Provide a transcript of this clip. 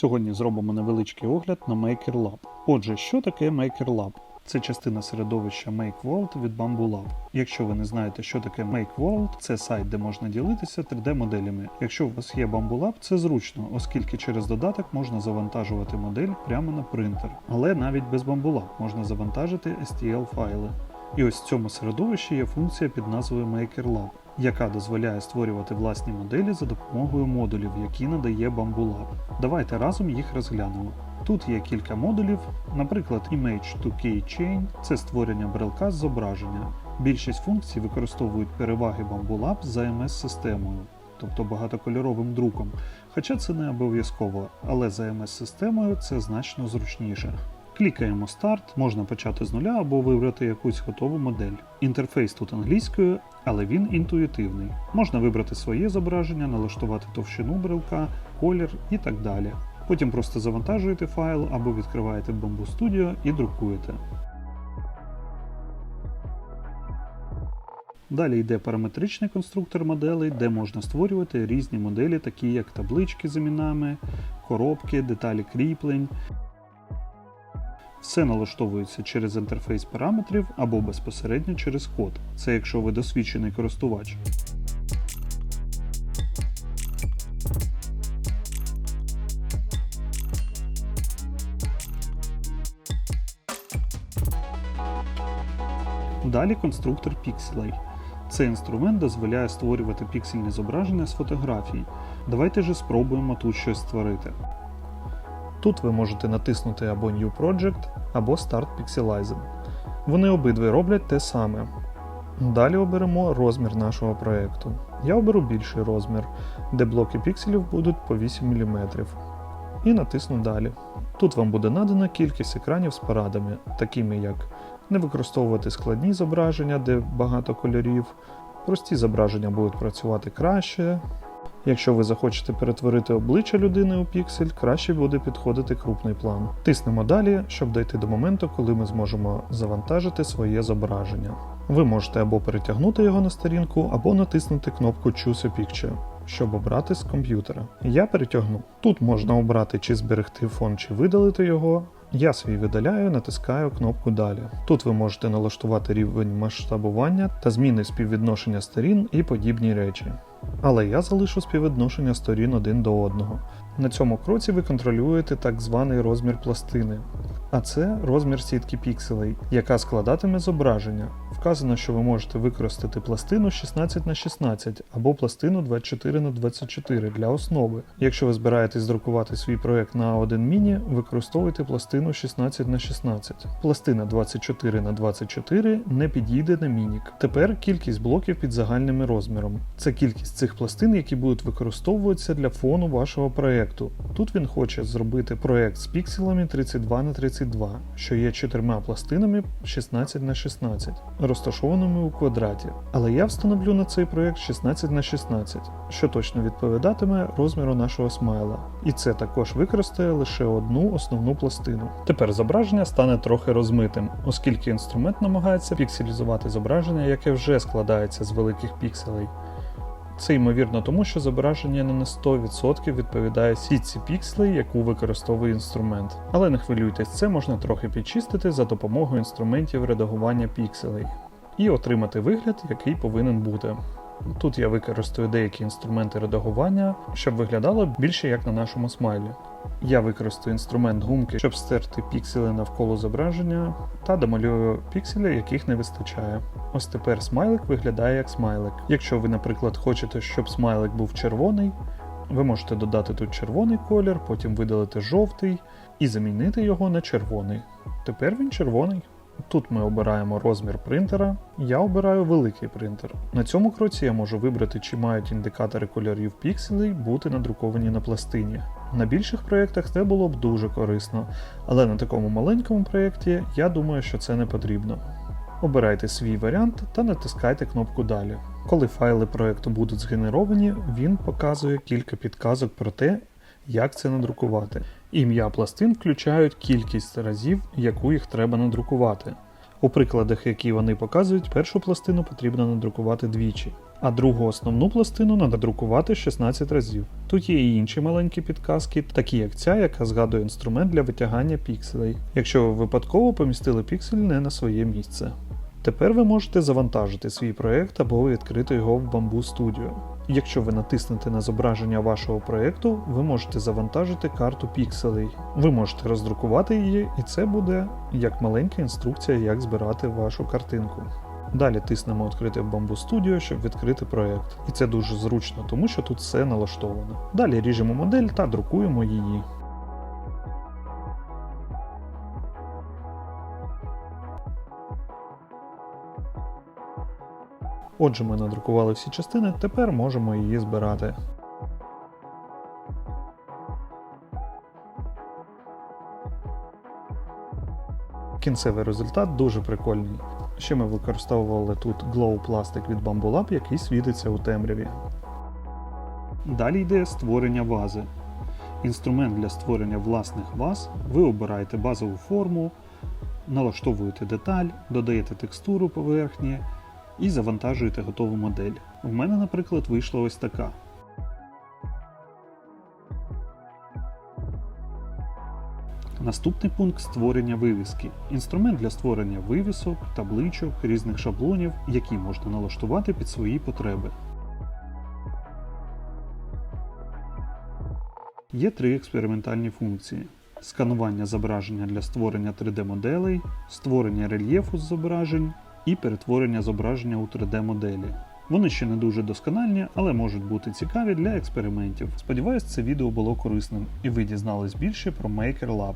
Сьогодні зробимо невеличкий огляд на MakerLab. Отже, що таке MakerLab? Це частина середовища MakeWorld від Bamboo Lab. Якщо ви не знаєте, що таке MakeWorld, це сайт, де можна ділитися 3D-моделями. Якщо у вас є Bamboo Lab, це зручно, оскільки через додаток можна завантажувати модель прямо на принтер. Але навіть без Bamboo Lab можна завантажити STL-файли. І ось в цьому середовищі є функція під назвою MakerLab, яка дозволяє створювати власні моделі за допомогою модулів, які надає Bamboo Lab. Давайте разом їх розглянемо. Тут є кілька модулів, наприклад, Image to Keychain – це створення брелка з зображення. Більшість функцій використовують переваги Bamboo Lab за MS-системою, тобто багатокольоровим друком. Хоча це не обов'язково, але за MS-системою це значно зручніше. Клікаємо Старт, можна почати з нуля або вибрати якусь готову модель. Інтерфейс тут англійською, але він інтуїтивний. Можна вибрати своє зображення, налаштувати товщину брелка, колір і так далі. Потім просто завантажуєте файл або відкриваєте Bamboo Studio і друкуєте. Далі йде параметричний конструктор моделей, де можна створювати різні моделі, такі як таблички з іменами, коробки, деталі кріплень. Все налаштовується через інтерфейс параметрів або безпосередньо через код. Це якщо ви досвідчений користувач. Далі конструктор пікселей. Цей інструмент дозволяє створювати піксельні зображення з фотографій. Давайте же спробуємо тут щось створити. Тут ви можете натиснути або New Project, або Start Pixelizing. Вони обидві роблять те саме. Далі оберемо розмір нашого проєкту. Я оберу більший розмір, де блоки пікселів будуть по 8 мм. І натисну Далі. Тут вам буде надана кількість екранів з порадами, такими як не використовувати складні зображення, де багато кольорів, прості зображення будуть працювати краще. Якщо ви захочете перетворити обличчя людини у піксель, краще буде підходити крупний план. Тиснемо далі, щоб дійти до моменту, коли ми зможемо завантажити своє зображення. Ви можете або перетягнути його на сторінку, або натиснути кнопку Choose a Picture, щоб обрати з комп'ютера. Я перетягну. Тут можна обрати чи зберегти фон, чи видалити його. Я свій видаляю, натискаю кнопку Далі. Тут ви можете налаштувати рівень масштабування та зміни співвідношення сторін і подібні речі. Але я залишу співвідношення сторін один до одного. На цьому кроці ви контролюєте так званий розмір пластини, а це розмір сітки пікселей, яка складатиме зображення. Вказано, що ви можете використати пластину 16 на 16 або пластину 24 на 24 для основи. Якщо ви збираєтесь друкувати свій проект на A1 міні, використовуйте пластину 16 на 16. Пластина 24 на 24 не підійде на мінік. Тепер кількість блоків під загальним розміром. Це кількість цих пластин, які будуть використовуватися для фону вашого проекту. Тут він хоче зробити проект з пікселами 32 на 32, що є чотирма пластинами 16 на 16 розташованими у квадраті. Але я встановлю на цей проєкт 16 на 16, що точно відповідатиме розміру нашого смайла. І це також використає лише одну основну пластину. Тепер зображення стане трохи розмитим, оскільки інструмент намагається пікселізувати зображення, яке вже складається з великих пікселей. Це ймовірно тому, що зображення не на 100% відповідає сітці пікселей, яку використовує інструмент. Але не хвилюйтесь, це можна трохи підчистити за допомогою інструментів редагування пікселей і отримати вигляд, який повинен бути. Тут я використаю деякі інструменти редагування, щоб виглядало більше як на нашому смайлі. Я використаю інструмент гумки, щоб стерти пікселі навколо зображення, та домалюю пікселі, яких не вистачає. Ось тепер смайлик виглядає як смайлик. Якщо ви, наприклад, хочете, щоб смайлик був червоний, ви можете додати тут червоний колір, потім видалити жовтий і замінити його на червоний. Тепер він червоний. Тут ми обираємо розмір принтера. Я обираю великий принтер. На цьому кроці я можу вибрати, чи мають індикатори кольорів пікселей бути надруковані на пластині. На більших проєктах це було б дуже корисно, але на такому маленькому проєкті я думаю, що це не потрібно. Обирайте свій варіант та натискайте кнопку Далі. Коли файли проєкту будуть згенеровані, він показує кілька підказок про те, як це надрукувати. Ім'я пластин включають кількість разів, яку їх треба надрукувати. У прикладах, які вони показують, першу пластину потрібно надрукувати двічі. А другу основну пластину надрукувати 16 разів. Тут є і інші маленькі підказки, такі як ця, яка згадує інструмент для витягання пікселей, якщо ви випадково помістили піксель не на своє місце. Тепер ви можете завантажити свій проєкт або відкрити його в Bamboo Studio. Якщо ви натиснете на зображення вашого проєкту, ви можете завантажити карту пікселей. Ви можете роздрукувати її, і це буде як маленька інструкція, як збирати вашу картинку. Далі тиснемо Открити в Bamboo Studio, щоб відкрити проєкт. І це дуже зручно, тому що тут все налаштовано. Далі ріжемо модель та друкуємо її. Отже, ми надрукували всі частини, тепер можемо її збирати. Кінцевий результат дуже прикольний. Ще ми використовували тут Glow Plastic від Bamboo Lab, який світиться у темряві. Далі йде створення вази. Інструмент для створення власних ваз. Ви обираєте базову форму, налаштовуєте деталь, додаєте текстуру поверхні і завантажуєте готову модель. У мене, наприклад, вийшла ось така. Наступний пункт створення вивіски. Інструмент для створення вивісок, табличок, різних шаблонів, які можна налаштувати під свої потреби. Є три експериментальні функції: сканування зображення для створення 3D-моделей, створення рельєфу з зображень і перетворення зображення у 3D-моделі. Вони ще не дуже доскональні, але можуть бути цікаві для експериментів. Сподіваюсь, це відео було корисним і ви дізнались більше про Maker Lab.